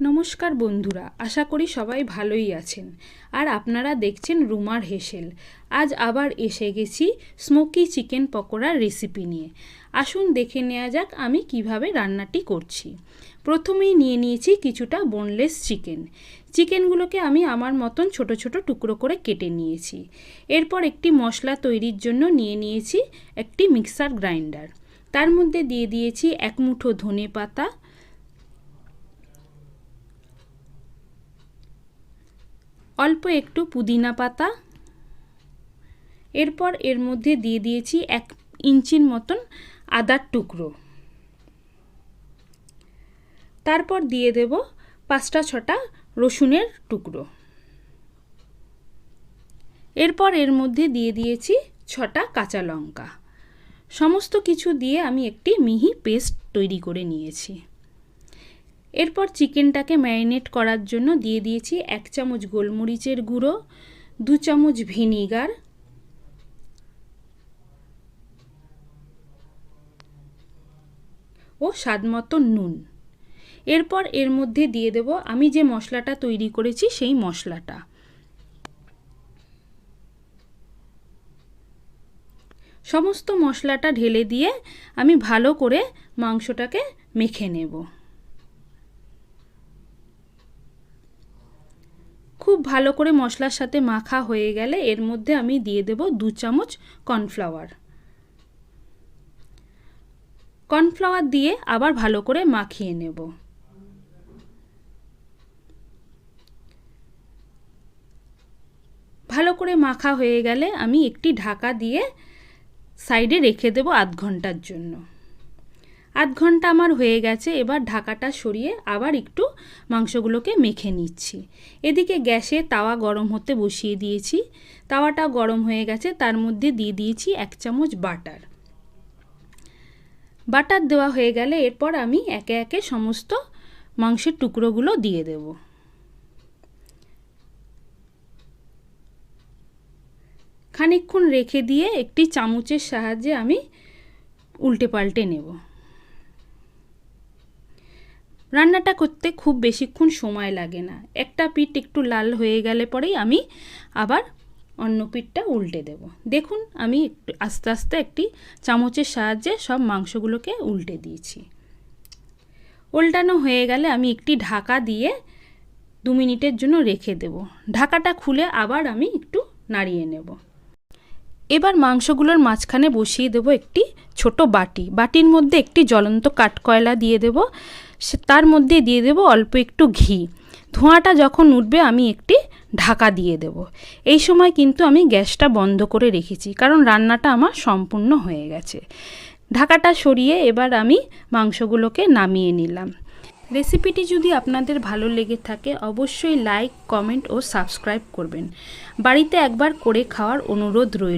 নমস্কার বন্ধুরা, আশা করি সবাই ভালোই আছেন। আর আপনারা দেখছেন রুমার হেসেল। আজ আবার এসে গেছি স্মোকি চিকেন পকোড়ার রেসিপি নিয়ে। আসুন দেখে নেওয়া যাক আমি কীভাবে রান্নাটি করছি। প্রথমেই নিয়ে নিয়েছি কিছুটা বোনলেস চিকেন চিকেনগুলোকে আমি আমার মতন ছোট ছোট টুকরো করে কেটে নিয়েছি। এরপর একটি মশলা তৈরির জন্য নিয়ে নিয়েছি একটি মিক্সার গ্রাইন্ডার তার মধ্যে দিয়ে দিয়েছি এক মুঠো ধনে পাতা অল্প একটু পুদিনা পাতা। এরপর এর মধ্যে দিয়ে দিয়েছি এক ইঞ্চির মতন আদার টুকরো। তারপর দিয়ে দেব পাঁচটা ছটা রসুনের টুকরো। এরপর এর মধ্যে দিয়ে দিয়েছি ছটা কাঁচা লঙ্কা। সমস্ত কিছু দিয়ে আমি একটি মিহি পেস্ট তৈরি করে নিয়েছি। এরপর চিকেনটাকে ম্যারিনেট করার জন্য দিয়ে দিয়েছি এক চামচ গোলমরিচের গুঁড়ো, দু চামচ ভিনিগার, ও স্বাদমতো নুন। এরপর এর মধ্যে দিয়ে দেব, আমি যে মশলাটা তৈরি করেছি সেই মশলাটা। সমস্ত মশলাটা ঢেলে দিয়ে আমি ভালো করে মাংসটাকে মেখে নেব। খুব ভালো করে মশলার সাথে মাখা হয়ে গেলে এর মধ্যে আমি দিয়ে দেব দু চামচ কর্নফ্লাওয়ার। কর্নফ্লাওয়ার দিয়ে আবার ভালো করে মাখিয়ে নেব। ভালো করে মাখা হয়ে গেলে আমি একটি ঢাকা দিয়ে সাইডে রেখে দেবো আধ ঘণ্টার জন্য। আধ ঘণ্টা আমার হয়ে গেছে, এবার ঢাকাটা সরিয়ে আবার একটু মাংসগুলোকে মেখে নিচ্ছি। এদিকে গ্যাসে তাওয়া গরম হতে বসিয়ে দিয়েছি। তাওয়াটা গরম হয়ে গেছে, তার মধ্যে দিয়ে দিয়েছি এক চামচ বাটার। বাটার দেওয়া হয়ে গেলে এরপর আমি একে একে সমস্ত মাংসের টুকরোগুলো দিয়ে দেব। খানিকক্ষণ রেখে দিয়ে একটি চামচের সাহায্যে আমি উল্টে পাল্টে নেব। রান্নাটা করতে খুব বেশিক্ষণ সময় লাগে না। একটা পিঠ একটু লাল হয়ে গেলে পরেই আমি আবার অন্য পিঠটা উল্টে দেব। দেখুন, আমি একটু আস্তে আস্তে একটি চামচের সাহায্যে সব মাংসগুলোকে উল্টে দিয়েছি। উল্টানো হয়ে গেলে আমি একটি ঢাকা দিয়ে দু মিনিটের জন্য রেখে দেব। ঢাকাটা খুলে আবার আমি একটু নাড়িয়ে নেব। এবার মাংসগুলোর মাঝখানে বসিয়ে দেব একটি ছোট বাটি। বাটির মধ্যে একটি জ্বলন্ত কাঠকয়লা দিয়ে দেব। সে তার মধ্যে দিয়ে দেব অল্প একটু ঘি। ধোঁয়াটা যখন উঠবে আমি একটি ঢাকা দিয়ে দেব। এই সময় কিন্তু আমি গ্যাসটা বন্ধ করে রেখেছি, কারণ রান্নাটা আমার সম্পূর্ণ হয়ে গেছে। ঢাকাটা সরিয়ে এবার আমি মাংসগুলোকে নামিয়ে নিলাম। রেসিপিটি যদি আপনাদের ভালো লেগে থাকে, অবশ্যই লাইক, কমেন্ট ও সাবস্ক্রাইব করবেন। বাড়িতে একবার করে খাওয়ার অনুরোধ রইল।